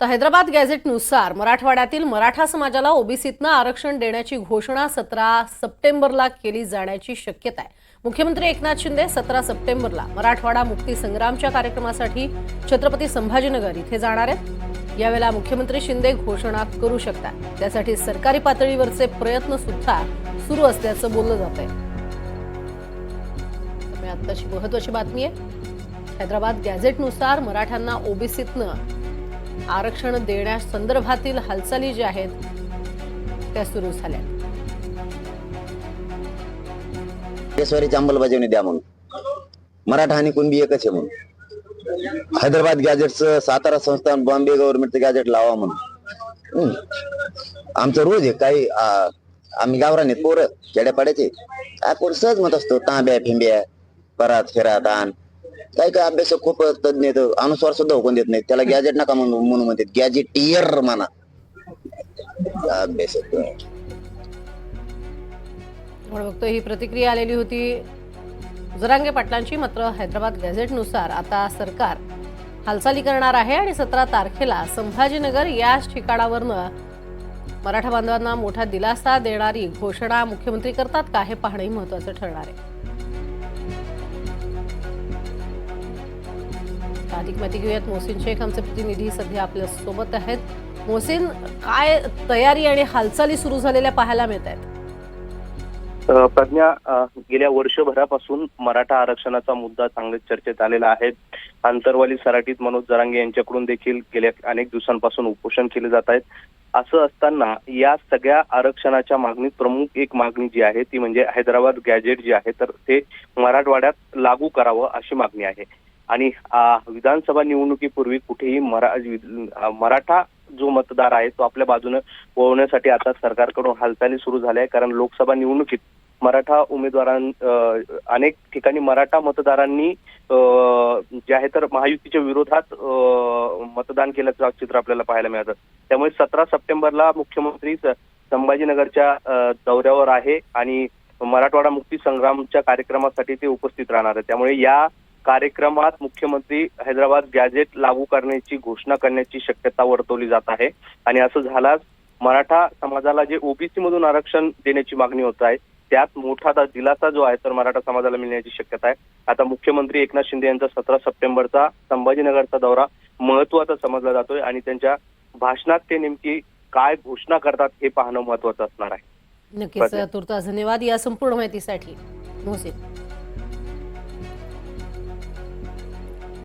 तर हैदराबाद गॅझेटनुसार मराठवाड्यातील मराठा समाजाला ओबीसीतनं आरक्षण देण्याची घोषणा सतरा सप्टेंबरला केली जाण्याची शक्यता आहे. मुख्यमंत्री एकनाथ शिंदे सतरा सप्टेंबरला मराठवाडा मुक्ती संग्रामच्या कार्यक्रमासाठी छत्रपती संभाजीनगर इथे जाणार आहेत. यावेळेला मुख्यमंत्री शिंदे घोषणा करू शकतात. त्यासाठी सरकारी पातळीवरचे प्रयत्न सुद्धा सुरू असल्याचं बोललं जात आहे. आत्ताची महत्वाची बातमी आहे. हैदराबाद गॅझेटनुसार मराठ्यांना ओबीसीतनं आरक्षण देण्यासंदर्भातील हालचाली ज्या आहेत त्या सुरू झाल्या केसवारीची अंमलबजावणी द्या म्हणून. मराठा आणि कुणबी एकच आहे म्हणून. हैदराबाद गॅजेटचं सातारा संस्थान बॉम्बे गव्हर्नमेंटचं गॅजेट लावा म्हणून. आमचं रोज आहे काही आम्ही गावरान पोरं खेड्यापाड्याचे. आपण सहज मत असतो तांब्या फिंब्या परात फेरा दान. काही काही अभ्यास खूप तज्ञ आहेत. अनुस्वार सुद्धा हुकून देत नाही त्याला गॅजेट नका म्हणून म्हणून म्हणतात. गॅजेटियर म्हणा. अभ्यास बघतो ही प्रतिक्रिया आलेली होती जरांगे पाटलांची मात्र हैदराबाद गॅझेटनुसार आता सरकार हालचाली करणार आहे आणि सतरा तारखेला संभाजीनगर याच ठिकाणावरनं मराठा बांधवांना मोठा दिलासा देणारी घोषणा मुख्यमंत्री करतात का हे पाहणंही महत्वाचं ठरणार आहे. अधिक माहिती घेऊयात. मोहसिन शेख आमचे प्रतिनिधी सध्या आपल्यासोबत आहेत. मोहसिन काय तयारी आणि हालचाली सुरू झालेल्या पाहायला मिळत आहेत? प्रज्ञा गेल्या वर्षभरापासून मराठा आरक्षणाचा मुद्दा चांगलेच चर्चेत आलेला आहे. आंतरवाली सराटीत मनोज जरांगे यांच्याकडून देखील गेल्या अनेक दिवसांपासून उपोषण केले जात आहेत. असं असताना या सगळ्या आरक्षणाच्या मागणीत प्रमुख एक मागणी जी आहे ती म्हणजे हैदराबाद गॅजेट जी आहे तर ते मराठवाड्यात लागू करावं अशी मागणी आहे. आणि विधानसभा निवडणुकीपूर्वी कुठेही मरा मराठा जो मतदार आहे तो आपल्या बाजूने वळवण्यासाठी आता सरकारकडून हालचाली सुरू झाल्या आहे कारण लोकसभा निवडणुकीत मराठा उमेदवारां अनेक ठिकाणी मराठा मतदारांनी जे आहे तर महायुतीच्या विरोधात मतदान केल्याचं चित्र आपल्याला पाहायला मिळतं त्यामुळे सतरा सप्टेंबरला मुख्यमंत्री संभाजीनगरच्या दौऱ्यावर आहे आणि मराठवाडा मुक्ती संग्रामच्या कार्यक्रमासाठी ते उपस्थित राहणार आहे त्यामुळे या कार्यक्रमात मुख्यमंत्री हैदराबाद गॅजेट लागू करण्याची घोषणा करण्याची शक्यता वर्तवली जात आहे. आणि असं झाल्यास मराठा समाजाला जे ओबीसी मधून आरक्षण देण्याची मागणी होत आहे त्यात मोठा दिलासा जो आहे तर मराठा समाजाला मिळण्याची शक्यता आहे. आता मुख्यमंत्री एकनाथ शिंदे यांचा सतरा सप्टेंबरचा संभाजीनगरचा दौरा महत्त्वाचा समजला जातोय आणि त्यांच्या भाषणात ते नेमकी काय घोषणा करतात हे पाहणं महत्वाचं असणार आहे. नक्कीच तुर्तास धन्यवाद या संपूर्ण माहितीसाठी.